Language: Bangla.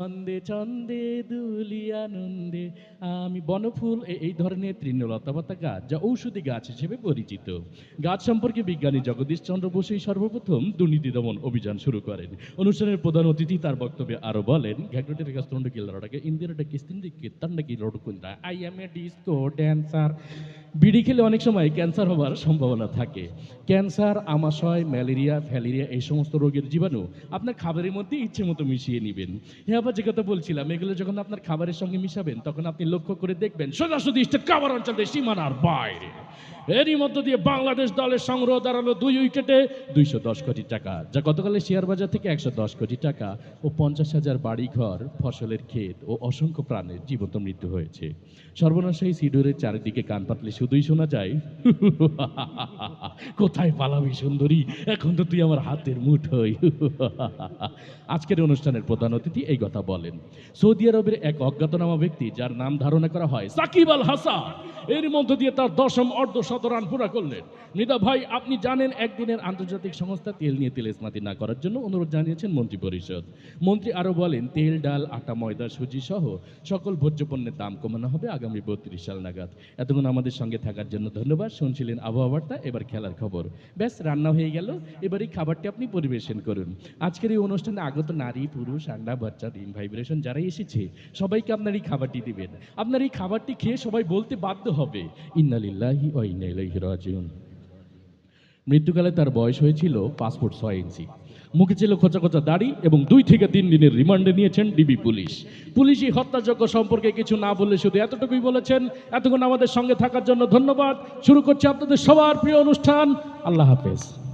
ছন্দে ছন্দে দুলি আনন্দে আমি বনফুল এই ধরনের তৃণলতাপাতা গাছ যা ঔষধি গাছ হিসেবে পরিচিত। গাছ সম্পর্কে বিজ্ঞানী জগদীশ চন্দ্র বসুই সর্বপ্রথম দুর্নীতি দমন অভিযান শুরু করেন। অনুষ্ঠানের প্রধান অতিথি তার বক্তব্যে আরও বলেন গ্যাগ্রটের কাছ থেকে কিল্লারটাকে ইন্দিরাটা কিস্তিন্দি I am a disco dancer. বিড়ি খেলে অনেক সময় ক্যান্সার হওয়ার সম্ভাবনা থাকে। ক্যান্সার, আমাশয়, ম্যালেরিয়া, ফ্যালেরিয়া এই সমস্ত রোগের জীবাণু আপনার খাবারের মধ্যে ইচ্ছে মতো মিশিয়ে নেবেন। হ্যাঁ আবার যে কথা বলছিলাম, এগুলো যখন আপনার খাবারের সঙ্গে মিশাবেন, তখন আপনি লক্ষ্য করে দেখবেন সোজাসুদি স্টেট খাবার অঞ্চলের সীমানার বাইরে। এরই মধ্য দিয়ে বাংলাদেশ দলের সংগ্রহ দাঁড়াল দুই উইকেটে দুইশো দশ কোটি টাকা, যা গতকালের শেয়ার বাজার থেকে একশো দশ কোটি টাকা ও পঞ্চাশ হাজার বাড়িঘর, ফসলের ক্ষেত ও অসংখ্য প্রাণের জীবন্ত মৃত্যু হয়েছে। সর্বনাশ এই সিডোরের চারিদিকে কান পাতলে শুধুই শোনা যায়, কোথায় পালাবি সুন্দরী? এখন তো তুই আমার হাতের মুঠোই। আজকের অনুষ্ঠানের প্রধান অতিথি এই কথা বলেন। সৌদি আরবের এক অজ্ঞাতনামা ব্যক্তি, যার নাম ধারণা করা হয় সাকিব আল হাসান। এর মধ্য দিয়ে তার দশম অর্ধ শত রান পুরা করলেন। মৃদা ভাই, আপনি জানেন একদিনের আন্তর্জাতিক সংস্থা তেল নিয়ে তেলেসমাতি না করার জন্য অনুরোধ জানিয়েছেন মন্ত্রী পরিষদ। মন্ত্রী আরও বলেন, তেল, ডাল, আটা, ময়দা, সুজি সহ সকল ভোজ্য পণ্যের দাম কমানো হবে আগামী বত্রিশ সাল নাগাদ। এতক্ষণ আমাদের সঙ্গে থাকার জন্য ধন্যবাদ। শুনছিলেন আবহাওয়া বার্তা, এবার খেলার খবর। ব্যাস, রান্না হয়ে গেল। এবার এই খাবারটি আপনি পরিবেশন করুন। আজকের এই অনুষ্ঠানে আগত নারী, পুরুষ, আন্ডা, বাচ্চা, ডিম, ভাইব্রেশন যারাই এসেছে, সবাইকে আপনার এই খাবারটি দিবেন। আপনার এই খাবারটি খেয়ে সবাই বলতে বাধ্য হবে। ইন্নালিল্লাহি মৃত্যুকালে তার বয়স হয়েছিল পাসপোর্ট ছয় ইঞ্চি। মুখে ছিল খোঁচা খোঁচা দাড়ি এবং দুই থেকে তিন দিনের রিমান্ডে নিয়েছেন ডিবি পুলিশ। পুলিশ এই হত্যাযজ্ঞ সম্পর্কে কিছু না বললে শুধু এতটুকুই বলেছেন, এতক্ষণ আমাদের সঙ্গে থাকার জন্য ধন্যবাদ। শুরু করছি আপনাদের সবার প্রিয় অনুষ্ঠান। আল্লাহ হাফেজ।